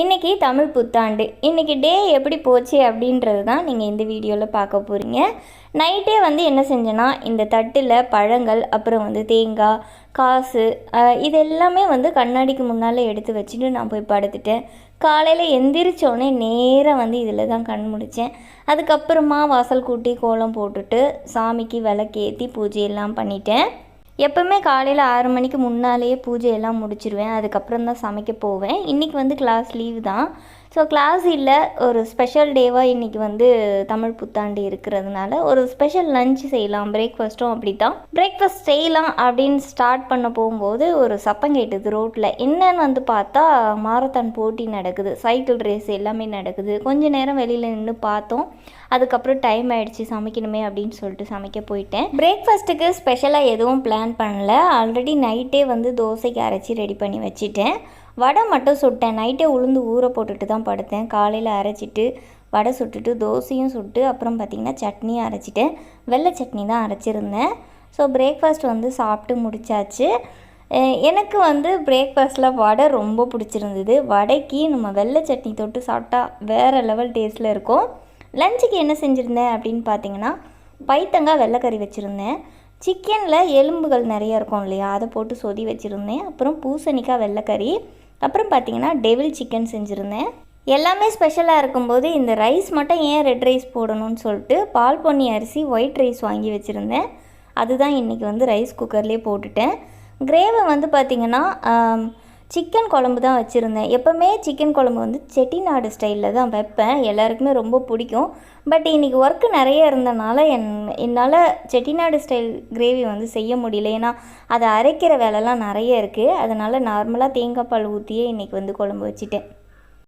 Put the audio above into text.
இன்றைக்கி தமிழ் புத்தாண்டு. இன்றைக்கி டே எப்படி போச்சு அப்படின்றது தான் நீங்கள் இந்த வீடியோவில் பார்க்க போகிறீங்க நைட்டே வந்து என்ன செஞ்சேன்னா இந்த தட்டில் பழங்கள் அப்புறம் வந்து தேங்காய் காசு இது எல்லாமே வந்து கண்ணாடிக்கு முன்னால் எடுத்து வச்சுட்டு நான் போய் படுத்துட்டேன். காலையில் எந்திரிச்சோடனே நேராக வந்து இதில் தான் கண் முடித்தேன் அதுக்கப்புறமா வாசல் கூட்டி கோலம் போட்டுட்டு சாமிக்கு விளக்கேற்றி பூஜையெல்லாம் பண்ணிட்டேன். எப்போவுமே காலையில் ஆறு மணிக்கு முன்னாலேயே பூஜையெல்லாம் முடிச்சிருவேன். அதுக்கப்புறம் தான் சமைக்க போவேன். இன்றைக்கி வந்து கிளாஸ் லீவ் தான். ஸோ கிளாஸ் இல்லை ஒரு ஸ்பெஷல் டேவாக இன்றைக்கி வந்து தமிழ் புத்தாண்டு இருக்கிறதுனால ஒரு ஸ்பெஷல் லஞ்ச் செய்யலாம் பிரேக்ஃபாஸ்ட்டும் அப்படி தான் பிரேக்ஃபாஸ்ட் செய்யலாம் அப்படின்னு ஸ்டார்ட் பண்ண போகும்போது ஒரு சப்பம் கேட்டுது ரோட்டில் என்னன்னு வந்து பார்த்தா மாரத்தான் போட்டி நடக்குது. சைக்கிள் ரேஸ் எல்லாமே நடக்குது. கொஞ்ச நேரம் வெளியில் நின்று பார்த்தோம். அதுக்கப்புறம் டைம் ஆயிடுச்சு சமைக்கணுமே அப்படின்னு சொல்லிட்டு சமைக்க போயிட்டேன். பிரேக்ஃபாஸ்ட்டுக்கு ஸ்பெஷலாக எதுவும் பிளான் பண்ணல. ஆல்ரெடி நைட்டே வந்து தோசைக்கு அரைச்சி ரெடி பண்ணி வச்சுட்டேன். வடை மட்டும் சுட்டேன். நைட்டே உளுந்து ஊற போட்டுட்டு தான் படுத்தேன். காலையில் அரைச்சிட்டு வடை சுட்டுட்டு தோசையும் சுட்டு அப்புறம் பார்த்திங்கன்னா சட்னியும் அரைச்சிட்டேன். வெள்ளை சட்னி தான் அரைச்சிருந்தேன். ஸோ பிரேக்ஃபாஸ்ட் வந்து சாப்பிட்டு முடிச்சாச்சு. எனக்கு வந்து பிரேக்ஃபாஸ்ட்டில் வடை ரொம்ப பிடிச்சிருந்தது. வடைக்கு நம்ம வெள்ளை சட்னி தொட்டு சாப்பிட்டா வேறு லெவல் டேஸ்ட்டில் இருக்கும். லஞ்சுக்கு என்ன செஞ்சுருந்தேன் அப்படின்னு பார்த்தீங்கன்னா பைத்தங்காய் வெள்ளைக்கறி வச்சுருந்தேன். சிக்கனில் எலும்புகள் நிறைய இருக்கும் இல்லையா அதை போட்டு சொதி வச்சுருந்தேன். அப்புறம் பூசணிக்காய் வெள்ளைக்கறி. அப்புறம் பார்த்தீங்கன்னா டெவில் சிக்கன் செஞ்சுருந்தேன். எல்லாமே ஸ்பெஷலாக இருக்கும்போது இந்த ரைஸ் மட்டும் ஏன் ரெட் ரைஸ் போடணும்னு சொல்லிட்டு பால் பொன்னி அரிசி ஒயிட் ரைஸ் வாங்கி வச்சுருந்தேன். அதுதான் இன்றைக்கி வந்து ரைஸ் குக்கர்லேயே போட்டுட்டேன். கிரேவை வந்து பார்த்திங்கன்னா சிக்கன் குழம்பு தான் வச்சுருந்தேன். எப்போவுமே சிக்கன் குழம்பு வந்து செட்டிநாடு ஸ்டைலில் தான் வைப்பேன். எல்லாருக்குமே ரொம்ப பிடிக்கும். பட் இன்றைக்கி ஒர்க்கு நிறைய இருந்தனால என் என்னால் செட்டிநாடு ஸ்டைல் கிரேவி வந்து செய்ய முடியல. ஏன்னா அதை அரைக்கிற வேலைலாம் நிறைய இருக்குது அதனால் நார்மலாக தேங்காய் பால் ஊற்றியே இன்றைக்கி வந்து குழம்பு வச்சுட்டேன்.